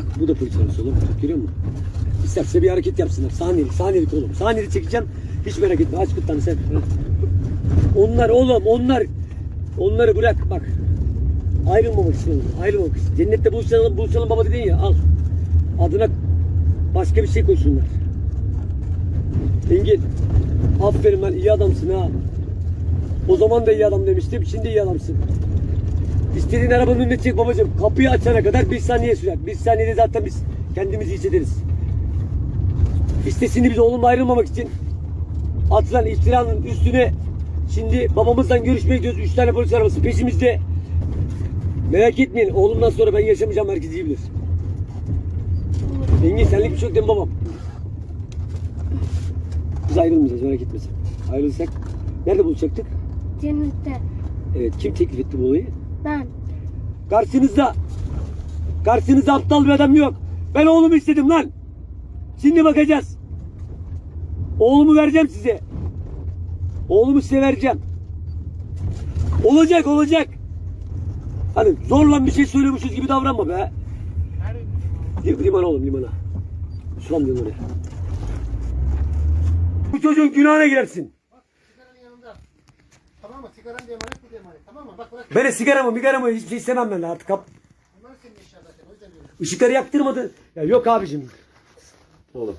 da polis arabası oğlum. Görüyor musun? İsterse bir hareket yapsınlar. Saniyelik, saniyelik oğlum. Saniyelik çekeceğim. Hiç merak etme. Aç kutlarını sen. Onlar oğlum, onlar. Onları bırak bak. Ayrılmamak istiyorum. Ayrılmamak istiyorum. Cennette buluşalım, buluşalım baba dedin ya. Al. Adına başka bir şey koysunlar. Engin. Aferin lan iyi adamsın ha. O zaman da iyi adam demiştim. Şimdi iyi adamsın. İstediğin arabanın önüne çek babacığım. Kapıyı açana kadar bir saniye sürer. Bir saniyede zaten biz kendimizi hissederiz. İstesini biz oğlumla ayrılmamak için atılan iftiranın üstüne şimdi babamızdan görüşmeye gidiyoruz. Üç tane polis arabası peşimizde. Merak etmeyin oğlumdan sonra ben yaşamayacağım herkes iyi bilir. Engin senlik bir şey yok değil mi babam? Biz ayrılmayacağız merak etme sen. Ayrılırsak nerede buluşacaktık? Cennette. Evet kim teklif etti bu olayı? Ben. Karşınızda karşınızda aptal bir adam yok. Ben oğlumu istedim lan. Şimdi bakacağız. Oğlumu vereceğim size. Oğlumu size vereceğim. Olacak olacak. Hani zorla bir şey söylüyormuşuz gibi davranma be. Lim- Limana oğlum limana. Sulam diyorum oraya. Bu çocuğun günahına girersin. Sigaranın yanında. Tamam mı? Sigaran da emanet bu da emanet. Tamam mı? Bak bırak. Ben de sigaramı migaramı hiçbir şey istemem ben artık. Kap- Bunlar senin eşya zaten. O yüzden diyorum. Işıkları yaktırmadı. Ya yok abicim. Oğlum.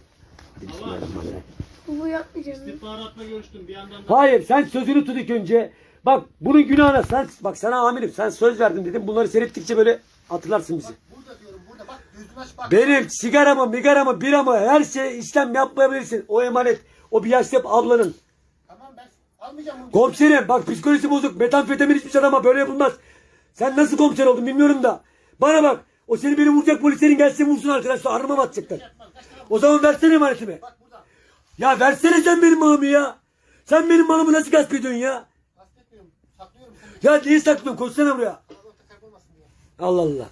Hadi bismillahirrahmanirrahim. Bu yapmayacağım. İstihbaratla görüştüm bir yandan da. Hayır sen sözünü tut ilk önce. Bak bunun günahına sen bak sana amirim sen söz verdin dedim. Bunları seyrettikçe böyle hatırlarsın bizi. Burada diyorum burada. Bak gözünü aç bak. Benim sigaramı, migaramı, biramı her şey işlem yapmayabilirsin. O emanet. O bir yaşlı ablanın. Tamam ben almayacağım bunu. Komiserim bak psikolojisi bozuk. Metamfetamin içmiş adama böyle yapılmaz. Sen nasıl komiser oldun bilmiyorum da. Bana bak. O seni beni vuracak polislerin gelsin vursun arkadaşlar. Arıma mı atacaklar? O zaman versene emanetimi. Ya versene sen benim malımı ya. Sen benim malımı nasıl gasp ediyorsun ya? Ya niye saklıyorsun? Koşsana buraya. Allah Allah.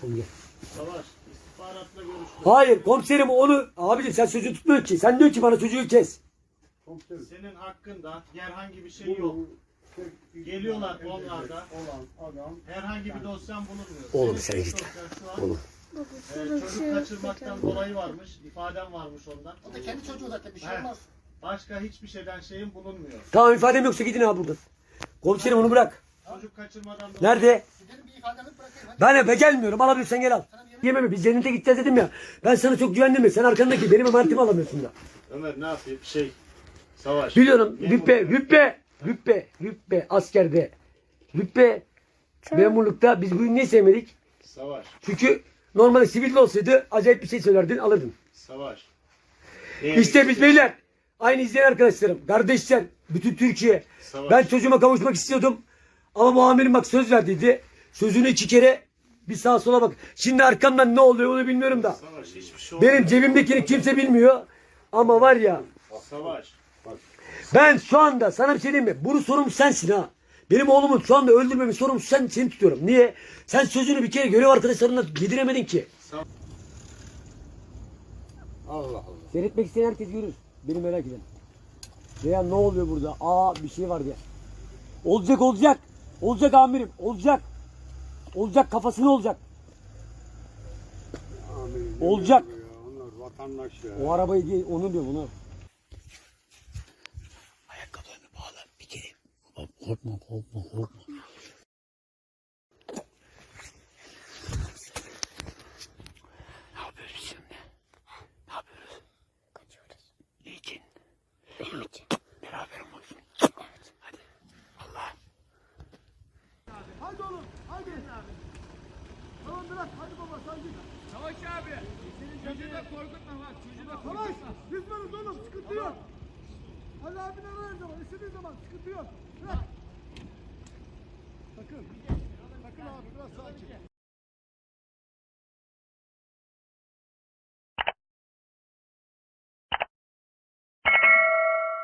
Sen gel. Savaş. Hayır komiserim onu abicim sen sözü tutmuyorsun ki. Sen diyorsun ki bana çocuğu kes. Senin hakkında herhangi bir şey yok. Geliyorlar onlarda. Olan adam. Herhangi bir dosyan bulunmuyor. Oğlum sen git. Oğlum. e, çocuk kaçırmaktan dolayı varmış. ifaden varmış ondan. O da kendi çocuğu zaten bir şey He. olmaz. Başka hiçbir şeyden şeyin bulunmuyor. Tamam ifadem yoksa gidin abi buradan. Komiserim onu bırak. Çocuk kaçırmadan dolayı. Nerede? Gidelim bir ifadeni bırakayım. Hadi. Ben eve gelmiyorum. Alabilirsen gel al. Yememi biz cennete gideceğiz dedim ya. Ben sana çok güvendim ya. Sen arkandaki benim emanetimi alamıyorsun da. Ömer ne yapayım? Şey. Savaş. Biliyorum. Memur. Rüppe, rüppe, rüppe, rüppe askerde. Rüppe memurlukta biz bunu niye sevmedik? Savaş. Çünkü normalde sivilde olsaydı acayip bir şey söylerdin alırdın. Savaş. İşte biz beyler aynı izleyen arkadaşlarım, kardeşler, bütün Türkiye. Savaş. Ben çocuğuma kavuşmak istiyordum. Ama bu amirim bak söz verdiydi. Sözünü iki kere bir sağa sola bak. Şimdi arkamdan ne oluyor onu bilmiyorum da. Savaş hiçbir şey olmuyor. Benim cebimdekini kimse bilmiyor. Ama var ya Savaş. Ben şu anda sana bir şey diyeyim mi? Bunu sorumlusu sensin ha. Benim oğlumun şu anda öldürmemi sorumlusu sen, seni tutuyorum. Niye? Sen sözünü bir kere görev arkadaşlarına yediremedin ki. Allah Allah. Seyretmek isteyen herkes görür. Beni merak eden. Veya ne oluyor burada? Aa bir şey var diye. Olacak olacak. Olacak amirim. Olacak. Olacak kafasını olacak. Olacak. Onlar vatandaş ya. O arabayı değil onu diyor bunu. Ayakkabılarını bağla bir kere. Korkma korkma korkma. Ne yapıyoruz şimdi? Ne yapıyoruz? Kaçıyoruz. Niçin? Benim için. Beraber olmak için. Evet. Hadi. Allah. Hadi oğlum. Hadi. Tamam bırak. Hadi baba sakin. Savaş abi. Çocuğu da korkutma bak. Çocuğu da Savaş. korkutma. Biz varız oğlum. Sıkıntı yok. Ali abin arar her zaman. İstediğin zaman. Sıkıntı yok. Bırak. Sakın. Sakın abi biraz sakin.